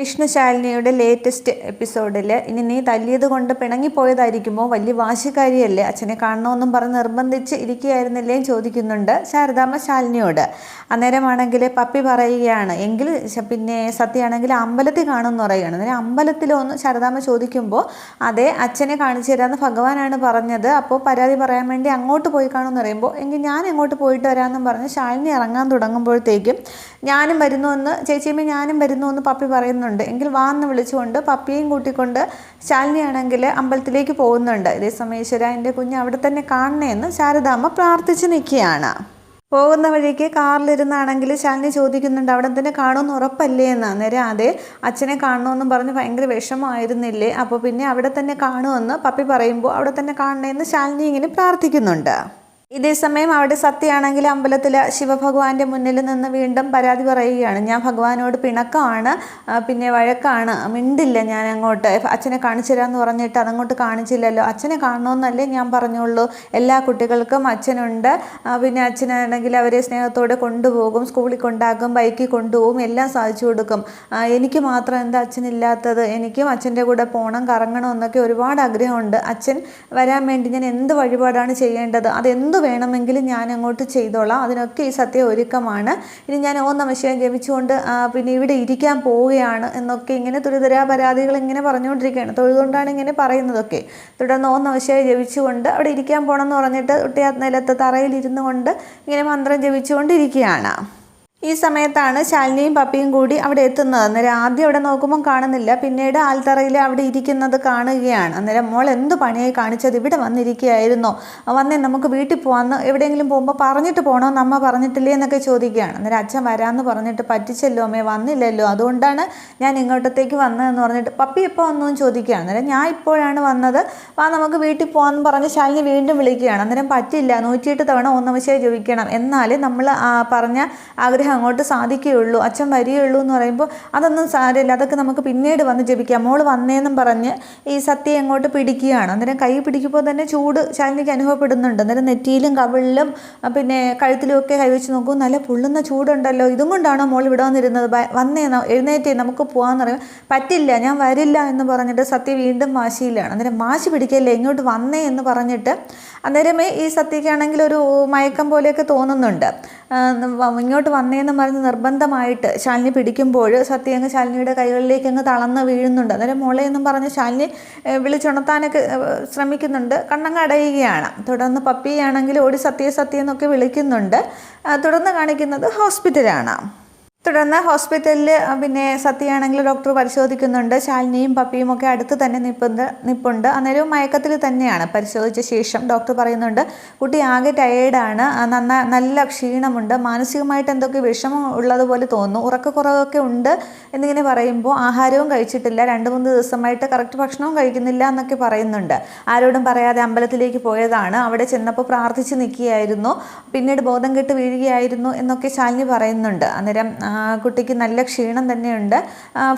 വിഷ്ണുശാലിനിയുടെ latest എപ്പിസോഡിൽ ഇനി നീ തല്ലിയത് കൊണ്ട് പിണങ്ങിപ്പോയതായിരിക്കുമോ? വലിയ വാശിക്കാരിയല്ലേ? അച്ഛനെ കാണണമെന്നും പറഞ്ഞ് നിർബന്ധിച്ച് ഇരിക്കുകയായിരുന്നില്ലേ ചോദിക്കുന്നുണ്ട് ശാരദാമ്മ ശാലിനിയോട്. അന്നേരമാണെങ്കിൽ പപ്പി പറയുകയാണ് എങ്കിൽ പിന്നെ സത്യമാണെങ്കിൽ അമ്പലത്തിൽ കാണുമെന്ന് പറയുകയാണ്. അന്നേരം അമ്പലത്തിലൊന്ന് ശാരദാമ്മ ചോദിക്കുമ്പോൾ അതെ അച്ഛനെ കാണിച്ചു തരാമെന്ന് ഭഗവാനാണ് പറഞ്ഞത്. അപ്പോൾ പരാതി പറയാൻ വേണ്ടി അങ്ങോട്ട് പോയി കാണുമെന്ന് പറയുമ്പോൾ എങ്കിൽ ഞാൻ എങ്ങോട്ട് പോയിട്ട് വരാമെന്നും പറഞ്ഞ് ശാലിനി ഇറങ്ങാൻ തുടങ്ങുമ്പോഴത്തേക്കും ഞാനും വരുന്നു എന്ന് ചേച്ചിയമ്മ ഞാനും വരുന്നു എന്ന് പപ്പി പറയുന്നുണ്ട്. എങ്കിൽ വാ എന്ന് വിളിച്ചുകൊണ്ട് പപ്പിയെയും കൂട്ടിക്കൊണ്ട് ശാലിനിയാണെങ്കിൽ അമ്പലത്തിലേക്ക് പോകുന്നുണ്ട്. ഇതേ സമയം ഈശ്വര എന്റെ കുഞ്ഞ് അവിടെ തന്നെ കാണണേന്ന് ശാരദാമ്മ പ്രാർത്ഥിച്ച് നിൽക്കുകയാണ്. പോകുന്ന വഴിക്ക് കാറിലിരുന്നാണെങ്കിൽ ശാലിനി ചോദിക്കുന്നുണ്ട് അവിടെ തന്നെ കാണുമെന്ന് ഉറപ്പല്ലേ എന്ന്? അന്നേരം അതെ അച്ഛനെ കാണണമെന്നും പറഞ്ഞ് ഭയങ്കര വിഷമമായിരുന്നില്ലേ? അപ്പോൾ പിന്നെ അവിടെ തന്നെ കാണുമെന്ന് പപ്പി പറയുമ്പോൾ അവിടെ തന്നെ കാണണമെന്ന് ശാലിനി ഇങ്ങനെ പ്രാർത്ഥിക്കുന്നുണ്ട്. ഇതേ സമയം അവിടെ സത്യയാണെങ്കിൽ അമ്പലത്തിൽ ശിവഭഗവാന്റെ മുന്നിൽ നിന്ന് വീണ്ടും പരാതി പറയുകയാണ്. ഞാൻ ഭഗവാനോട് പിണക്കമാണ് പിന്നെ വഴക്കാണ്. മിണ്ടില്ല ഞാൻ അങ്ങോട്ട്. അച്ഛനെ കാണിച്ചു തരാമെന്ന് പറഞ്ഞിട്ട് അതങ്ങോട്ട് കാണിച്ചില്ലല്ലോ. അച്ഛനെ കാണണമെന്നല്ലേ ഞാൻ പറഞ്ഞുള്ളൂ. എല്ലാ കുട്ടികൾക്കും അച്ഛനുണ്ട്. പിന്നെ അച്ഛനാണെങ്കിൽ അവരെ സ്നേഹത്തോടെ കൊണ്ടുപോകും സ്കൂളിൽ കൊണ്ടാക്കും ബൈക്കിൽ കൊണ്ടുപോകും എല്ലാം സാധിച്ചു കൊടുക്കും. എനിക്ക് മാത്രം എന്താ അച്ഛനില്ലാത്തത്? എനിക്കും അച്ഛന്റെ കൂടെ പോകണം കറങ്ങണം എന്നൊക്കെ ഒരുപാട് ആഗ്രഹമുണ്ട്. അച്ഛൻ വരാൻ വേണ്ടി ഞാൻ എന്ത് വഴിപാടാണ് ചെയ്യേണ്ടത്? അതെന്ത് വേണമെങ്കിലും ഞാൻ അങ്ങോട്ട് ചെയ്തോളാം. അതിനൊക്കെ ഈ സത്യം ഒരുക്കമാണ്. ഇനി ഞാൻ ഓ നമശിവം ജപിച്ചുകൊണ്ട് പിന്നെ ഇവിടെ ഇരിക്കാൻ പോവുകയാണ് എന്നൊക്കെ ഇങ്ങനെ തുരിതരാ പരാതികൾ ഇങ്ങനെ പറഞ്ഞുകൊണ്ടിരിക്കുകയാണ്. തൊഴുതുകൊണ്ടാണ് ഇങ്ങനെ പറയുന്നതൊക്കെ. തുടർന്ന് ഓ നമശിവം ജപിച്ചുകൊണ്ട് അവിടെ ഇരിക്കാൻ പോകണം എന്ന് പറഞ്ഞിട്ട് കുട്ടിയാ നിലത്ത് തറയിലിരുന്നു കൊണ്ട് ഇങ്ങനെ മന്ത്രം ജപിച്ചുകൊണ്ടിരിക്കുകയാണ്. ഈ സമയത്താണ് ശാലിനിയും പപ്പിയും കൂടി അവിടെ എത്തുന്നത്. അന്നേരം ആദ്യം അവിടെ നോക്കുമ്പോൾ കാണുന്നില്ല. പിന്നീട് ആൽത്തറയിൽ അവിടെ ഇരിക്കുന്നത് കാണുകയാണ്. അന്നേരം മോൾ എന്ത് പണിയായി കാണിച്ചത്? ഇവിടെ വന്നിരിക്കുകയായിരുന്നോ. വന്നേ നമുക്ക് വീട്ടിൽ പോകാമെന്ന് എവിടെയെങ്കിലും പോകുമ്പോൾ പറഞ്ഞിട്ട് പോകണമെന്ന് അമ്മ പറഞ്ഞിട്ടില്ലേ? എന്നൊക്കെ ചോദിക്കുകയാണ്. അന്നേരം അച്ഛൻ വരാമെന്ന് പറഞ്ഞിട്ട് പറ്റിച്ചല്ലോ അമ്മേ വന്നില്ലല്ലോ. അതുകൊണ്ടാണ് ഞാൻ ഇങ്ങോട്ടത്തേക്ക് വന്നതെന്ന് പറഞ്ഞിട്ട് പപ്പി എപ്പോൾ വന്നു? എന്ന് ചോദിക്കുകയാണ്. അന്നേരം ഞാൻ ഇപ്പോഴാണ് വന്നത്. വാ നമുക്ക് വീട്ടിൽ പോകാമെന്ന് പറഞ്ഞ് ശാലിനി വീണ്ടും വിളിക്കുകയാണ്. അന്നേരം പറ്റില്ല. നൂറ്റിയെട്ട് തവണ ഒന്നവശ്യം ചോദിക്കണം. എന്നാലേ നമ്മൾ പറഞ്ഞ ആഗ്രഹം അങ്ങോട്ട് സാധിക്കുകയുള്ളൂ അച്ഛൻ വരികയുള്ളൂ എന്ന് പറയുമ്പോൾ അതൊന്നും സാരമില്ല. അതൊക്കെ നമുക്ക് പിന്നീട് വന്ന് ജപിക്കാം. മോൾ വന്നേന്നും പറഞ്ഞ് ഈ സത്യം അങ്ങോട്ട് പിടിക്കുകയാണ്. അന്നേരം കൈ പിടിക്കുമ്പോൾ തന്നെ ചൂട് ശാലിനിക്ക് അനുഭവപ്പെടുന്നുണ്ട്. അന്നേരം നെറ്റിയിലും കവിളിലും പിന്നെ കഴുത്തിലും ഒക്കെ കൈവച്ച് നോക്കും. നല്ല പൊള്ളുന്ന ചൂടുണ്ടല്ലോ. ഇതും കൊണ്ടാണോ മോൾ ഇവിടെ വന്നിരുന്നത്? വന്നേ എഴുന്നേറ്റേ നമുക്ക് പോകാമെന്ന് പറയും. പറ്റില്ല ഞാൻ വരില്ല എന്ന് പറഞ്ഞിട്ട് സത്യ വീണ്ടും വാശിയിലാണ്. അന്നേരം വാശി പിടിക്കല്ലേ ഇങ്ങോട്ട് വന്നേ എന്ന് പറഞ്ഞിട്ട് അന്നേരമേ ഈ സത്യക്കാണെങ്കിൽ ഒരു മയക്കം പോലെയൊക്കെ തോന്നുന്നുണ്ട്. ഇങ്ങോട്ട് വന്നേന്ന് പറഞ്ഞ് നിർബന്ധമായിട്ട് ശാലിനി പിടിക്കുമ്പോൾ സത്യ അങ്ങ് ശാലിനിയുടെ കൈകളിലേക്ക് അങ്ങ് തളർന്ന് വീഴുന്നുണ്ട്. അന്നേരം മോളെ എന്നും പറഞ്ഞ് ശാലിനി വിളിച്ചുണർത്താനൊക്കെ ശ്രമിക്കുന്നുണ്ട്. കണ്ണങ്ങ് അടയുകയാണ്. തുടർന്ന് പപ്പിയാണെങ്കിൽ ഓടി സത്യ സത്യ എന്നൊക്കെ വിളിക്കുന്നുണ്ട്. തുടർന്ന് കാണിക്കുന്നത് ഹോസ്പിറ്റലാണ്. തുടർന്ന് ഹോസ്പിറ്റലിൽ പിന്നെ സത്യയാണെങ്കിൽ ഡോക്ടർ പരിശോധിക്കുന്നുണ്ട്. ശാലിനിയും പപ്പിയും ഒക്കെ അടുത്ത് തന്നെ നിൽപ്പുണ്ട് നിൽപ്പുണ്ട് അന്നേരവും മയക്കത്തിൽ തന്നെയാണ് പരിശോധിച്ച ശേഷം ഡോക്ടർ പറയുന്നുണ്ട് കുട്ടി ആകെ ടയേർഡാണ് നന്ന നല്ല ക്ഷീണമുണ്ട്. മാനസികമായിട്ട് എന്തൊക്കെ വിഷമം ഉള്ളതുപോലെ തോന്നുന്നു. ഉറക്കക്കുറവൊക്കെ ഉണ്ട് എന്നിങ്ങനെ പറയുമ്പോൾ ആഹാരവും കഴിച്ചിട്ടില്ല. രണ്ട് മൂന്ന് ദിവസമായിട്ട് കറക്റ്റ് ഭക്ഷണവും കഴിക്കുന്നില്ല എന്നൊക്കെ പറയുന്നുണ്ട്. ആരോടും പറയാതെ അമ്പലത്തിലേക്ക് പോയതാണ്. അവിടെ ചെന്നപ്പോൾ പ്രാർത്ഥിച്ച് നിൽക്കുകയായിരുന്നു. പിന്നീട് ബോധം കെട്ട് വീഴുകയായിരുന്നു എന്നൊക്കെ ശാലിനി പറയുന്നുണ്ട്. അന്നേരം കുട്ടിക്ക് നല്ല ക്ഷീണം തന്നെയുണ്ട്.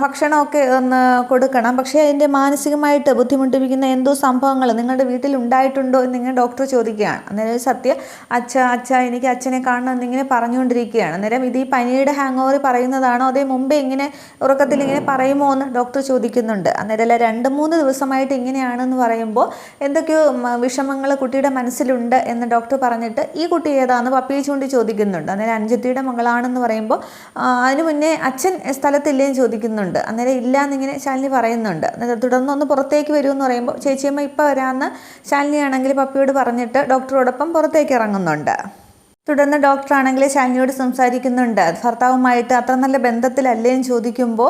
ഭക്ഷണമൊക്കെ ഒന്ന് കൊടുക്കണം. പക്ഷേ അതിന്റെ മാനസികമായിട്ട് ബുദ്ധിമുട്ടിപ്പിക്കുന്ന എന്തോ സംഭവങ്ങൾ നിങ്ങളുടെ വീട്ടിൽ ഉണ്ടായിട്ടുണ്ടോ എന്നിങ്ങനെ ഡോക്ടർ ചോദിക്കുകയാണ്. അന്നേരം സത്യ അച്ഛ അച്ഛ എനിക്ക് അച്ഛനെ കാണണം എന്നിങ്ങനെ പറഞ്ഞുകൊണ്ടിരിക്കുകയാണ്. അന്നേരം ഇത് ഈ പനിയുടെ ഹാങ് ഓവർ പറയുന്നതാണോ? അതേ മുമ്പേ ഇങ്ങനെ ഉറക്കത്തിൽ ഇങ്ങനെ പറയുമോ എന്ന് ഡോക്ടർ ചോദിക്കുന്നുണ്ട്. അന്നേരം അല്ല രണ്ട് മൂന്ന് ദിവസമായിട്ട് ഇങ്ങനെയാണെന്ന് പറയുമ്പോൾ എന്തൊക്കെയോ വിഷമങ്ങൾ കുട്ടിയുടെ മനസ്സിലുണ്ട് എന്ന് ഡോക്ടർ പറഞ്ഞിട്ട് ഈ കുട്ടി ഏതാണെന്ന് പപ്പിയെ ചൂണ്ടി ചോദിക്കുന്നുണ്ട്. അന്നേരം അഞ്ചത്തിയുടെ മകളാണെന്ന് പറയുമ്പോൾ അതിന് മുന്നേ അച്ഛൻ സ്ഥലത്തില്ലേന്ന് ചോദിക്കുന്നുണ്ട്. അന്നേരം ഇല്ല എന്നിങ്ങനെ ശാലിനി പറയുന്നുണ്ട്. അന്നേരം തുടർന്നൊന്ന് പുറത്തേക്ക് വരുമെന്ന് പറയുമ്പോൾ ചേച്ചിയമ്മ ഇപ്പം വരാമെന്ന് ശാലിനിയാണെങ്കിൽ പപ്പിയോട് പറഞ്ഞിട്ട് ഡോക്ടറോടൊപ്പം പുറത്തേക്ക് ഇറങ്ങുന്നുണ്ട്. തുടർന്ന് ഡോക്ടറാണെങ്കിൽ ശാലിനിയോട് സംസാരിക്കുന്നുണ്ട്. ഭർത്താവുമായിട്ട് അത്ര നല്ല ബന്ധത്തിലല്ലേ എന്ന് ചോദിക്കുമ്പോൾ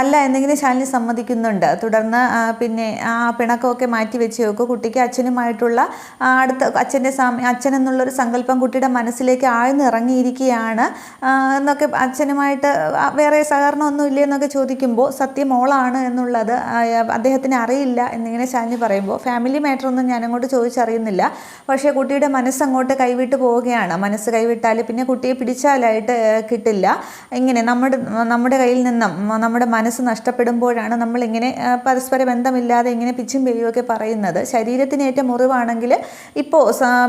അല്ല എന്തെങ്കിലും ശാലിനി സമ്മതിക്കുന്നുണ്ട്. തുടർന്ന് പിന്നെ ആ പിണക്കമൊക്കെ മാറ്റി വെച്ച് നോക്കും കുട്ടിക്ക് അച്ഛനുമായിട്ടുള്ള അടുത്ത അച്ഛന്റെ സമയം അച്ഛൻ എന്നുള്ളൊരു സങ്കല്പം കുട്ടിയുടെ മനസ്സിലേക്ക് ആഴ്ന്നിറങ്ങിയിരിക്കുകയാണ് എന്നൊക്കെ അച്ഛനുമായിട്ട് വേറെ സഹകരണമൊന്നും ഇല്ലേ എന്നൊക്കെ ചോദിക്കുമ്പോൾ സത്യം മോളാണ് എന്നുള്ളത് അദ്ദേഹത്തിന് അറിയില്ല എന്നിങ്ങനെ ശാലിനി പറയുമ്പോൾ ഫാമിലി ഞാൻ അങ്ങോട്ട് ചോദിച്ചറിയുന്നില്ല. പക്ഷേ കുട്ടിയുടെ മനസ്സങ്ങോട്ട് കൈവിട്ട് പോവുകയാണ്. മനസ്സ് കൈവിട്ടാൽ പിന്നെ കുട്ടിയെ പിടിച്ചാലായിട്ട് കിട്ടില്ല. ഇങ്ങനെ നമ്മുടെ നമ്മുടെ കയ്യിൽ നിന്നും നമ്മുടെ മനസ്സ് നഷ്ടപ്പെടുമ്പോഴാണ് നമ്മളിങ്ങനെ പരസ്പര ബന്ധമില്ലാതെ ഇങ്ങനെ പിച്ചും പെയ്യുമൊക്കെ പറയുന്നത്. ശരീരത്തിനേറ്റ മുറിവാണെങ്കിൽ ഇപ്പോൾ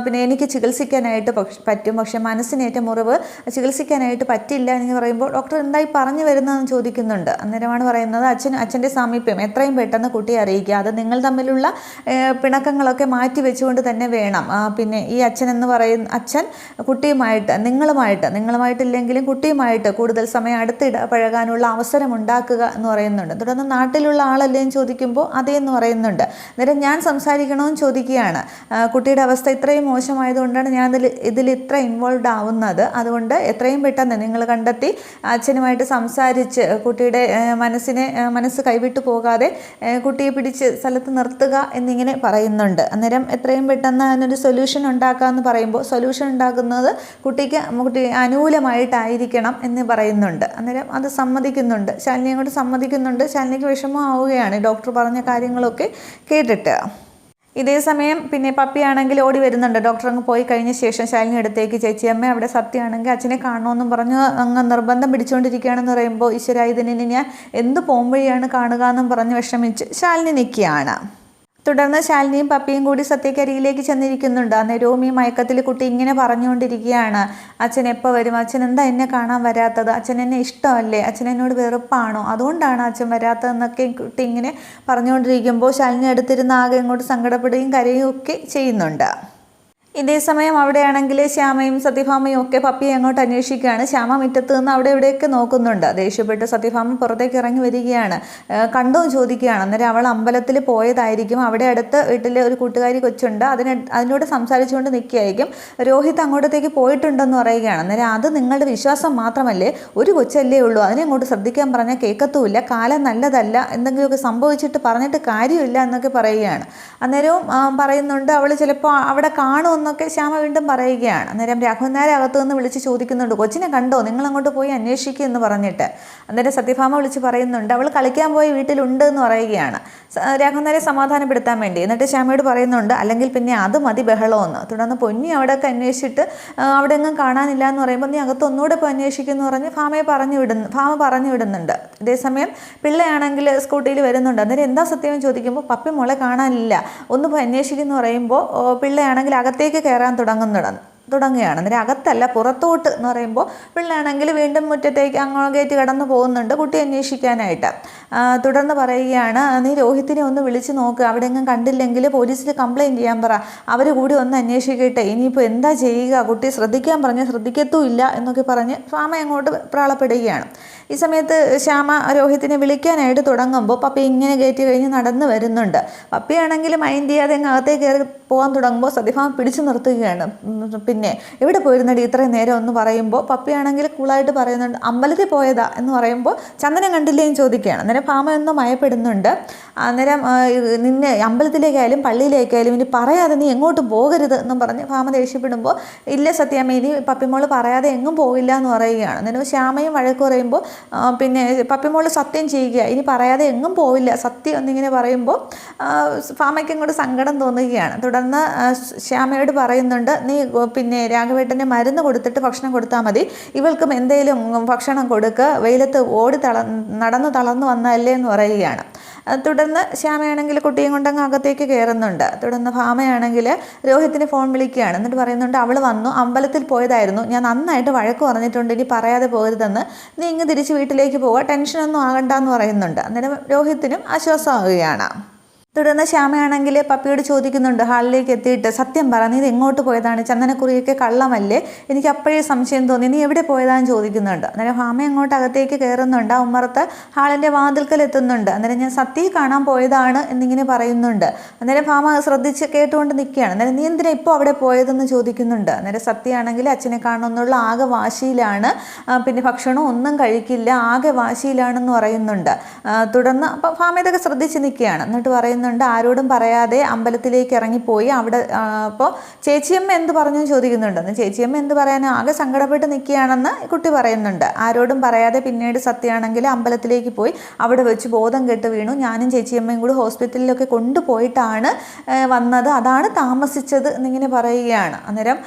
പിന്നെ എനിക്ക് ചികിത്സിക്കാനായിട്ട് പറ്റും. പക്ഷെ മനസ്സിനേറ്റ മുറിവ് ചികിത്സിക്കാനായിട്ട് പറ്റില്ല എന്ന് പറയുമ്പോൾ ഡോക്ടർ എന്തായി പറഞ്ഞു വരുന്നതെന്ന് ചോദിക്കുന്നുണ്ട്. അന്നേരമാണ് പറയുന്നത് അച്ഛൻ അച്ഛന്റെ സാമീപ്യം എത്രയും പെട്ടെന്ന് കുട്ടിയെ അറിയിക്കുക. അത് നിങ്ങൾ തമ്മിലുള്ള പിണക്കങ്ങളൊക്കെ മാറ്റി വെച്ചുകൊണ്ട് തന്നെ വേണം. പിന്നെ ഈ അച്ഛൻ എന്ന് പറയുന്ന അച്ഛൻ കുട്ടിയുമായിട്ട് നിങ്ങളുമായിട്ട് നിങ്ങളുമായിട്ടില്ലെങ്കിലും കുട്ടിയുമായിട്ട് കൂടുതൽ സമയം അടുത്തിടപഴകാനുള്ള അവസരം ഉണ്ടാക്കുക എന്ന് പറയുന്നുണ്ട്. തുടർന്ന് നാട്ടിലുള്ള ആളല്ലേന്ന് ചോദിക്കുമ്പോൾ അതേന്ന് പറയുന്നുണ്ട്. അന്നേരം ഞാൻ സംസാരിക്കണമെന്ന് ചോദിക്കുകയാണ്. കുട്ടിയുടെ അവസ്ഥ ഇത്രയും മോശമായതുകൊണ്ടാണ് ഞാൻ ഇതിൽ ഇതിൽ ഇത്ര ഇൻവോൾവ് ആവുന്നത്. അതുകൊണ്ട് എത്രയും പെട്ടെന്ന് നിങ്ങൾ കണ്ടെത്തി അച്ഛനുമായിട്ട് സംസാരിച്ച് കുട്ടിയുടെ മനസ്സിനെ മനസ്സ് കൈവിട്ടു പോകാതെ കുട്ടിയെ പിടിച്ച് സ്ഥലത്ത് നിർത്തുക എന്നിങ്ങനെ പറയുന്നുണ്ട്. അന്നേരം എത്രയും പെട്ടെന്ന് അതിനൊരു സൊല്യൂഷൻ ഉണ്ടാക്കുക എന്ന് പറയുമ്പോൾ സൊല്യൂഷൻ ഉണ്ടാക്കുന്നത് കുട്ടിക്ക് കുട്ടി അനുകൂലമായിട്ടായിരിക്കണം എന്ന് പറയുന്നുണ്ട്. അന്നേരം അത് സമ്മതിക്കുന്നുണ്ട്. ശാലിനി അങ്ങോട്ട് സമ്മതിക്കുന്നുണ്ട്. ശാലിനിക്ക് വിഷമമാവുകയാണ് ഡോക്ടർ പറഞ്ഞ കാര്യങ്ങളൊക്കെ കേട്ടിട്ട്. ഇതേ സമയം പിന്നെ പപ്പിയാണെങ്കിൽ ഓടി വരുന്നുണ്ട്. ഡോക്ടർ അങ്ങ് പോയി കഴിഞ്ഞ ശേഷം ശാലിനി അടുത്തേക്ക് ചേച്ചി അമ്മ അവിടെ സത്യമാണെങ്കിൽ അച്ഛനെ കാണണമെന്നും പറഞ്ഞ് അങ്ങ് നിർബന്ധം പിടിച്ചുകൊണ്ടിരിക്കുകയാണെന്ന് പറയുമ്പോൾ ഈശ്വര ഇതിനെ ഞാൻ എന്ത് പോകുമ്പോഴാണ് കാണുക എന്നും പറഞ്ഞ് വിഷമിച്ച് ശാലിനി നിൽക്കുകയാണ്. തുടർന്ന് ശാലിനിയും പപ്പിയും കൂടി സത്യക്കരിയിലേക്ക് ചെന്നിരിക്കുന്നുണ്ട്. അന്നേരവും ഈ മയക്കത്തിൽ കുട്ടി ഇങ്ങനെ പറഞ്ഞുകൊണ്ടിരിക്കുകയാണ്. അച്ഛൻ എപ്പോൾ വരും? അച്ഛൻ എന്താ എന്നെ കാണാൻ വരാത്തത്? അച്ഛൻ എന്നെ ഇഷ്ടമല്ലേ? അച്ഛൻ എന്നോട് വെറുപ്പാണോ? അതുകൊണ്ടാണ് അച്ഛൻ വരാത്തതെന്നൊക്കെ കുട്ടി ഇങ്ങനെ പറഞ്ഞുകൊണ്ടിരിക്കുമ്പോൾ ശാലിനി അടുത്തിരുന്ന് ആകെ ഇങ്ങോട്ട് സങ്കടപ്പെടുകയും കരയുകയും ഒക്കെ ചെയ്യുന്നുണ്ട്. ഇതേ സമയം അവിടെയാണെങ്കിൽ ശ്യാമയും സത്യഭാമയും ഒക്കെ പപ്പിയെ അങ്ങോട്ട് അന്വേഷിക്കുകയാണ്. ശ്യാമ മുറ്റത്ത് നിന്ന് അവിടെ ഇവിടെയൊക്കെ നോക്കുന്നുണ്ട്. ദേഷ്യപ്പെട്ട് സത്യഭാമ പുറത്തേക്ക് ഇറങ്ങി വരികയാണ്. കണ്ടോ ചോദിക്കുകയാണ്. അന്നേരം അവൾ അമ്പലത്തിൽ പോയതായിരിക്കും. അവിടെ അടുത്ത് വീട്ടിലെ ഒരു കൂട്ടുകാരി കൊച്ചുണ്ട്. അതിന് അതിനോട് സംസാരിച്ചുകൊണ്ട് നിൽക്കുകയായിരിക്കും. രോഹിത് അങ്ങോട്ടത്തേക്ക് പോയിട്ടുണ്ടെന്ന് പറയുകയാണ്. അന്നേരം അത് നിങ്ങളുടെ വിശ്വാസം മാത്രമല്ലേ? ഒരു കൊച്ചല്ലേ ഉള്ളൂ. അതിനെ അങ്ങോട്ട് ശ്രദ്ധിക്കാൻ പറഞ്ഞാൽ കേൾക്കത്തുമില്ല. കാലം നല്ലതല്ല. എന്തെങ്കിലുമൊക്കെ സംഭവിച്ചിട്ട് പറഞ്ഞിട്ട് കാര്യമില്ല എന്നൊക്കെ പറയുകയാണ്. അന്നേരവും പറയുന്നുണ്ട്. അവൾ ചിലപ്പോൾ അവിടെ കാണുമെന്നൊക്കെ ശ്യാമ വീണ്ടും പറയുകയാണ്. അന്നേരം രാഘവൻ നായർ അകത്തു നിന്ന് വിളിച്ച് ചോദിക്കുന്നുണ്ട് കൊച്ചിനെ കണ്ടോ? നിങ്ങൾ അങ്ങോട്ട് പോയി അന്വേഷിക്കുക എന്ന് പറഞ്ഞിട്ട്. അന്നേരം സത്യഭാമ വിളിച്ച് പറയുന്നുണ്ട് അവൾ കളിക്കാൻ പോയി വീട്ടിലുണ്ട് എന്ന് പറയുകയാണ്. രാഘവൻ നായരെ സമാധാനപ്പെടുത്താൻ വേണ്ടി. എന്നിട്ട് ശ്യാമയോട് പറയുന്നുണ്ട് അല്ലെങ്കിൽ പിന്നെ അത് മതി ബഹളമെന്ന്. തുടർന്ന് പൊന്നി അവിടെയൊക്കെ അന്വേഷിച്ചിട്ട് അവിടെ എങ്ങും കാണാനില്ല എന്ന് പറയുമ്പോൾ നീ അകത്ത് ഒന്നുകൂടെ പോയി അന്വേഷിക്കുമെന്ന് പറഞ്ഞ് ഫാമയെ പറഞ്ഞു വിടുന്നു ഫാമ പറഞ്ഞു വിടുന്നുണ്ട്. അതേസമയം പിള്ളയാണെങ്കിൽ സ്കൂട്ടിയിൽ വരുന്നുണ്ട്. അന്നേരം എന്താ സത്യം ചോദിക്കുമ്പോൾ പപ്പി മോളെ കാണാനില്ല. ഒന്ന് പോയി അന്വേഷിക്കുന്നു പറയുമ്പോൾ പിള്ളയാണെങ്കിൽ പിള്ളയാണെങ്കിൽ അകത്തേക്ക് കയറാൻ തുടങ്ങുന്നുണ്ട് തുടങ്ങുകയാണ്. അന്നേരം അകത്തല്ല പുറത്തോട്ട് എന്ന് പറയുമ്പോൾ പിള്ളയാണെങ്കിൽ വീണ്ടും മുറ്റത്തേക്ക് അങ്ങോ ഗേറ്റ് കടന്നു പോകുന്നുണ്ട്. കുട്ടി അന്വേഷിക്കാനായിട്ട്. തുടർന്ന് പറയുകയാണ് നീ രോഹിത്തിനെ ഒന്ന് വിളിച്ച് നോക്ക്. എങ്ങും കണ്ടില്ലെങ്കിൽ പോലീസിൽ കംപ്ലയിന്റ് ചെയ്യാൻ പറ. അവർ കൂടി ഒന്ന് അന്വേഷിക്കട്ടെ. ഇനിയിപ്പോൾ എന്താ ചെയ്യുക? കുട്ടി ശ്രദ്ധിക്കാൻ പറഞ്ഞ് ശ്രദ്ധിക്കത്തുമില്ല എന്നൊക്കെ പറഞ്ഞ് ഫാമ അങ്ങോട്ട് പ്രാളപ്പെടുകയാണ്. ഈ സമയത്ത് ശ്യാമ രോഹിത്തിനെ വിളിക്കാനായിട്ട് തുടങ്ങുമ്പോൾ പപ്പി ഇങ്ങനെ കയറ്റി കഴിഞ്ഞ് നടന്നു വരുന്നുണ്ട്. പപ്പിയാണെങ്കിൽ മൈൻഡ് ചെയ്യാതെ അങ്ങ് കയറി പോകാൻ തുടങ്ങുമ്പോൾ സത്യഭാമ പിടിച്ചു നിർത്തുകയാണ്. പിന്നെ എവിടെ പോയിരുന്നടി ഇത്രയും നേരം ഒന്ന് പറയുമ്പോൾ പപ്പിയാണെങ്കിൽ കൂളായിട്ട് പറയുന്നുണ്ട് അമ്പലത്തിൽ പോയതാ എന്ന് പറയുമ്പോൾ ചന്ദനം കണ്ടില്ലേ എന്ന് ചോദിക്കുകയാണ്. അന്നേരം ഭാമ ഒന്ന് മയപ്പെടുന്നുണ്ട്. അന്നേരം നിന്നെ അമ്പലത്തിലേക്കായാലും പള്ളിയിലേക്കായാലും ഇനി പറയാതെ നീ എങ്ങോട്ട് പോകരുത് എന്നും പറഞ്ഞ് ഭാമ ദേഷ്യപ്പെടുമ്പോൾ ഇല്ല സത്യാമ്മ ഇനി പപ്പിമോൾ പറയാതെ എങ്ങും പോകില്ല എന്ന് പറയുകയാണ്. അന്നേരം ശ്യാമയും വഴക്ക് പറയുമ്പോൾ പിന്നെ പപ്പിമോൾ സത്യം ചെയ്യുക. ഇനി പറയാതെ എങ്ങും പോവില്ല. സത്യം എന്നിങ്ങനെ പറയുമ്പോൾ ഫാമയ്ക്ക് ഇങ്ങോട്ട് സങ്കടം തോന്നുകയാണ്. തുടർന്ന് ശ്യാമയോട് പറയുന്നുണ്ട് നീ പിന്നെ രാഘവേട്ടന് മരുന്ന് കൊടുത്തിട്ട് ഭക്ഷണം കൊടുത്താൽ മതി. ഇവൾക്കും എന്തെങ്കിലും ഭക്ഷണം കൊടുക്കുക വെയിലത്ത് ഓടി തള നടന്ന് തളർന്നു വന്നതല്ലേ? എന്ന് പറയുകയാണ്. തുടർന്ന് ശ്യാമയാണെങ്കിൽ കുട്ടിയും കൊണ്ടങ്ങ് അകത്തേക്ക് കയറുന്നുണ്ട്. തുടർന്ന് ഭാമയാണെങ്കിൽ രോഹിത്തിന് ഫോൺ വിളിക്കുകയാണ്. എന്നിട്ട് പറയുന്നുണ്ട് അവൾ വന്നു. അമ്പലത്തിൽ പോയതായിരുന്നു. ഞാൻ നന്നായിട്ട് വഴക്ക് പറഞ്ഞിട്ടുണ്ട്. ഇനി പറയാതെ പോകരുതെന്ന് നീ ഇങ്ങ് തിരിച്ച് വീട്ടിലേക്ക് പോവുക ടെൻഷനൊന്നും ആകണ്ടെന്ന് പറയുന്നുണ്ട്. അന്നേരം രോഹിത്തിനും ആശ്വാസമാവുകയാണ്. തുടർന്ന് ശ്യാമയാണെങ്കിൽ പപ്പിയോട് ചോദിക്കുന്നുണ്ട് ഹാളിലേക്ക് എത്തിയിട്ട് സത്യം പറ നീ എങ്ങോട്ട് പോയതാണ്? ചന്ദനക്കുറിയൊക്കെ കള്ളമല്ലേ? എനിക്ക് അപ്പോഴേ സംശയം തോന്നി നീ എവിടെ പോയതാന്ന് ചോദിക്കുന്നുണ്ട്. അന്നേരം ഹാമ അങ്ങോട്ട് അകത്തേക്ക് കയറുന്നുണ്ട് ആ ഉമ്മറത്ത് ഹാളിന്റെ വാതിൽക്കൽ എത്തുന്നുണ്ട്. അന്നേരം ഞാൻ സത്യയെ കാണാൻ പോയതാണ് എന്നിങ്ങനെ പറയുന്നുണ്ട്. അന്നേരം ഭാമ ശ്രദ്ധിച്ച് കേട്ടുകൊണ്ട് നിൽക്കുകയാണ്. അന്നേരം നീ എന്തിനാ ഇപ്പോൾ അവിടെ പോയതെന്ന് ചോദിക്കുന്നുണ്ട്. അന്നേരം സത്യയാണെങ്കിൽ അച്ഛനെ കാണുമെന്നുള്ള ആകെ വാശിയിലാണ്. പിന്നെ ഭക്ഷണം ഒന്നും കഴിക്കില്ല ആകെ വാശിയിലാണെന്ന് പറയുന്നുണ്ട്. തുടർന്ന് അപ്പം ഭാമ ഇതൊക്കെ ശ്രദ്ധിച്ച് നിൽക്കുകയാണ്. എന്നിട്ട് പറയുന്നുണ്ട് പറയുന്നുണ്ട്. ആരോടും പറയാതെ അമ്പലത്തിലേക്ക് ഇറങ്ങിപ്പോയി. അവിടെ അപ്പോൾ ചേച്ചിയമ്മ എന്ത് പറഞ്ഞു ചോദിക്കുന്നുണ്ട്. ചോദിക്കുന്നുണ്ടെന്ന് ചേച്ചിയമ്മ എന്ത് പറയാനും ആകെ സങ്കടപ്പെട്ട് നിൽക്കുകയാണെന്ന് കുട്ടി പറയുന്നുണ്ട്. ആരോടും പറയാതെ പിന്നീട് സത്യമാണെങ്കിൽ അമ്പലത്തിലേക്ക് പോയി അവിടെ വെച്ച് ബോധം കെട്ട് വീണു. ഞാനും ചേച്ചിയമ്മയും കൂടി ഹോസ്പിറ്റലിലൊക്കെ കൊണ്ടുപോയിട്ടാണ് വന്നത്. അതാണ് താമസിച്ചത് എന്നിങ്ങനെ പറയുകയാണ്. അന്നേരം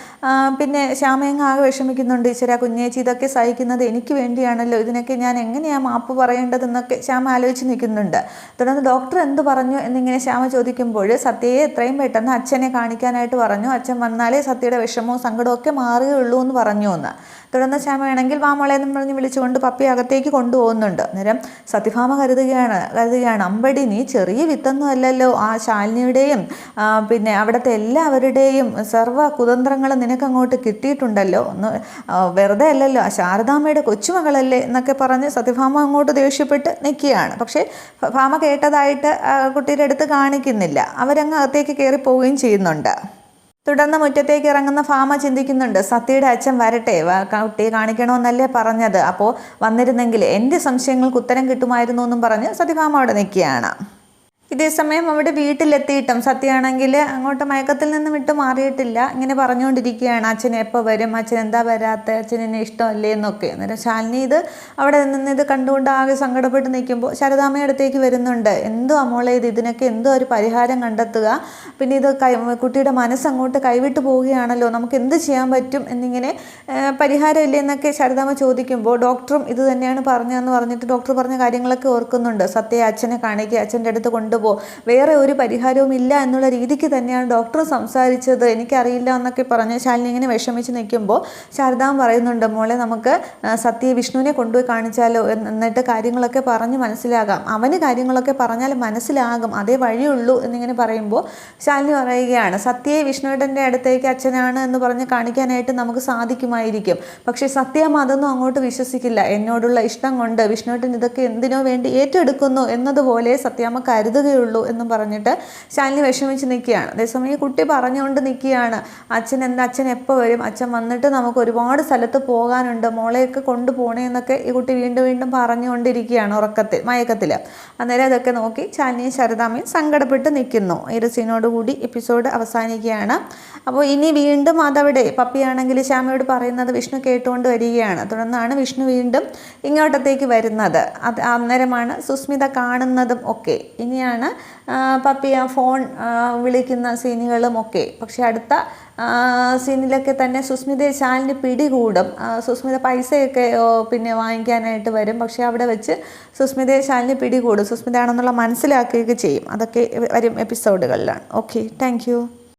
പിന്നെ ശ്യാമയങ്ങ ആകെ വിഷമിക്കുന്നുണ്ട്. ഈശ്വര കുഞ്ഞേച്ചി ഇതൊക്കെ സഹിക്കുന്നത് എനിക്ക് വേണ്ടിയാണല്ലോ. ഇതിനൊക്കെ ഞാൻ എങ്ങനെയാണ് മാപ്പ് പറയേണ്ടതെന്നൊക്കെ ശ്യാമ ആലോചിച്ച് നിൽക്കുന്നുണ്ട്. തുടർന്ന് ഡോക്ടർ എന്ത് പറഞ്ഞു എന്നിങ്ങനെ ശ്യാമ ചോദിക്കുമ്പോൾ സത്യയെ എത്രയും പെട്ടെന്ന് അച്ഛനെ കാണിക്കാനായിട്ട് പറഞ്ഞു. അച്ഛൻ വന്നാലേ സത്യയുടെ വിഷമവും സങ്കടവും ഒക്കെ മാറുകയുള്ളൂ എന്ന് പറഞ്ഞു എന്ന്. തുടർന്ന് ശ്യാമ വേണമെങ്കിൽ വാമോളെ എന്ന് പറഞ്ഞ് വിളിച്ചുകൊണ്ട് പപ്പി അകത്തേക്ക് കൊണ്ടുപോകുന്നുണ്ട്. അന്നേരം സത്യഭാമ കരുതുകയാണ് കരുതുകയാണ്. അമ്പടി നീ ചെറിയ വിത്തൊന്നും അല്ലല്ലോ. ആ ശാലിനിയുടെയും പിന്നെ അവിടുത്തെ എല്ലാവരുടെയും സർവ കുതന്ത്രങ്ങൾ നിനക്ക് അങ്ങോട്ട് കിട്ടിയിട്ടുണ്ടല്ലോ. ഒന്ന് വെറുതെ അല്ലല്ലോ. ആ ശാരദാമ്മയുടെ കൊച്ചുമകളല്ലേ എന്നൊക്കെ പറഞ്ഞ് സത്യഭാമ അങ്ങോട്ട് ദേഷ്യപ്പെട്ട് നിൽക്കുകയാണ്. പക്ഷേ ഭാമ കേട്ടതായിട്ട് കുട്ടിയുടെ അടുത്ത് കാണിക്കുന്നില്ല. അവരങ്ങ് അകത്തേക്ക് കയറി പോവുകയും ചെയ്യുന്നുണ്ട്. തുടർന്ന് മുറ്റത്തേക്ക് ഇറങ്ങുന്ന ഫാമ ചിന്തിക്കുന്നുണ്ട് സത്യയുടെ അച്ഛൻ വരട്ടെ കുട്ടിയെ കാണിക്കണമെന്നല്ലേ പറഞ്ഞത്? അപ്പോൾ വന്നിരുന്നെങ്കിൽ എന്റെ സംശയങ്ങൾക്ക് ഉത്തരം കിട്ടുമായിരുന്നു എന്നും പറഞ്ഞ് സത്യഭാമ അവിടെ നിൽക്കുകയാണ്. ഇതേസമയം അവിടെ വീട്ടിലെത്തിയിട്ടും സത്യമാണെങ്കിൽ അങ്ങോട്ട് മയക്കത്തിൽ നിന്ന് വിട്ട് മാറിയിട്ടില്ല. ഇങ്ങനെ പറഞ്ഞുകൊണ്ടിരിക്കുകയാണ്. അച്ഛൻ എപ്പോൾ വരും? അച്ഛൻ എന്താ വരാത്ത? അച്ഛൻ എന്നെ ഇഷ്ടമല്ലേ എന്നൊക്കെ. അന്നേരം ശാലിനി ഇത് അവിടെ നിന്ന് ഇത് കണ്ടുകൊണ്ട് ആകെ സങ്കടപ്പെട്ട് നിൽക്കുമ്പോൾ ശാരദാമ്മയുടെ അടുത്തേക്ക് വരുന്നുണ്ട്. എന്തോ അമോളെ ഇത്? ഇതിനൊക്കെ എന്തോ ഒരു പരിഹാരം കണ്ടെത്തുക. പിന്നെ ഇത് കുട്ടിയുടെ മനസ്സ് അങ്ങോട്ട് കൈവിട്ട് പോവുകയാണല്ലോ. നമുക്ക് എന്ത് ചെയ്യാൻ പറ്റും എന്നിങ്ങനെ പരിഹാരമില്ലേ എന്നൊക്കെ ശാരദാമ്മ ചോദിക്കുമ്പോൾ ഡോക്ടറും ഇത് തന്നെയാണ് പറഞ്ഞതെന്ന് പറഞ്ഞിട്ട് ഡോക്ടർ പറഞ്ഞ കാര്യങ്ങളൊക്കെ ഓർക്കുന്നുണ്ട്. സത്യ അച്ഛനെ കാണിക്കുക അച്ഛന്റെ അടുത്ത് കൊണ്ടുപോ വേറെ ഒരു പരിഹാരവും ഇല്ല എന്നുള്ള രീതിക്ക് തന്നെയാണ് ഡോക്ടർ സംസാരിച്ചത്. എനിക്കറിയില്ല എന്നൊക്കെ പറഞ്ഞ് ശാലിനി ഇങ്ങനെ വിഷമിച്ച് നിൽക്കുമ്പോൾ ശാരദാം പറയുന്നുണ്ട് മോളെ നമുക്ക് സത്യ വിഷ്ണുവിനെ കൊണ്ടുപോയി കാണിച്ചാലോ? എന്നിട്ട് കാര്യങ്ങളൊക്കെ പറഞ്ഞ് മനസ്സിലാകാം. അവന് കാര്യങ്ങളൊക്കെ പറഞ്ഞാൽ മനസ്സിലാകും. അതേ വഴിയുള്ളൂ എന്നിങ്ങനെ പറയുമ്പോൾ ശാലിനി പറയുകയാണ് സത്യയെ വിഷ്ണുവേട്ടന്റെ അടുത്തേക്ക് അച്ഛനാണ് എന്ന് പറഞ്ഞ് കാണിക്കാനായിട്ട് നമുക്ക് സാധിക്കുമായിരിക്കും. പക്ഷേ സത്യം അതൊന്നും അങ്ങോട്ട് വിശ്വസിക്കില്ല. എന്നോടുള്ള ഇഷ്ടം കൊണ്ട് വിഷ്ണുവേട്ടൻ ഇതൊക്കെ എന്തിനോ വേണ്ടി ഏറ്റെടുക്കുന്നു എന്നതുപോലെ സത്യാമ്മ കരുതുകയുള്ളൂ എന്നും പറഞ്ഞിട്ട് ശാലിനി വിഷമിച്ച് നിൽക്കുകയാണ്. അതേസമയം കുട്ടി പറഞ്ഞുകൊണ്ട് നിൽക്കുകയാണ്. അച്ഛൻ എന്താ അച്ഛൻ എപ്പോൾ വരും? അച്ഛൻ വന്നിട്ട് നമുക്ക് ഒരുപാട് സ്ഥലത്ത് പോകാനുണ്ട്. മോളെയൊക്കെ കൊണ്ടുപോകണേ എന്നൊക്കെ ഈ കുട്ടി വീണ്ടും വീണ്ടും പറഞ്ഞുകൊണ്ടിരിക്കുകയാണ് ഉറക്കത്തിൽ മയക്കത്തിൽ അന്നേരം അതൊക്കെ നോക്കി ശാലിനിയും ശരദാമയും സങ്കടപ്പെട്ട് നിൽക്കുന്നു. ഈ സീനോടുകൂടി എപ്പിസോഡ് അവസാനിക്കുകയാണ്. അപ്പോൾ ഇനി വീണ്ടും അതവിടെ. പപ്പിയാണെങ്കിൽ ശ്യാമയോട് പറയുന്നത് വിഷ്ണു കേട്ടുകൊണ്ട് വരികയാണ്. തുടർന്നാണ് വിഷ്ണു വീണ്ടും ഇങ്ങോട്ടത്തേക്ക് വരുന്നത്. അത് അന്നേരമാണ് സുസ്മിത കാണുന്നതും ഒക്കെ. ഇനിയാണ് ആ, പപ്പി ആ ഫോൺ വിളിക്കുന്ന സീനുകളും ഒക്കെ. പക്ഷെ അടുത്ത സീനിലൊക്കെ തന്നെ സുസ്മിതയെ ശാലിന് പിടികൂടും. സുസ്മിത പൈസയൊക്കെ പിന്നെ വാങ്ങിക്കാനായിട്ട് വരും. പക്ഷേ അവിടെ വെച്ച് സുസ്മിതയെ ശാലിന് പിടികൂടും. സുസ്മിത ആണെന്നുള്ള മനസ്സിലാക്കുകയൊക്കെ ചെയ്യും. അതൊക്കെ വരും എപ്പിസോഡുകളിലാണ്. Okay thank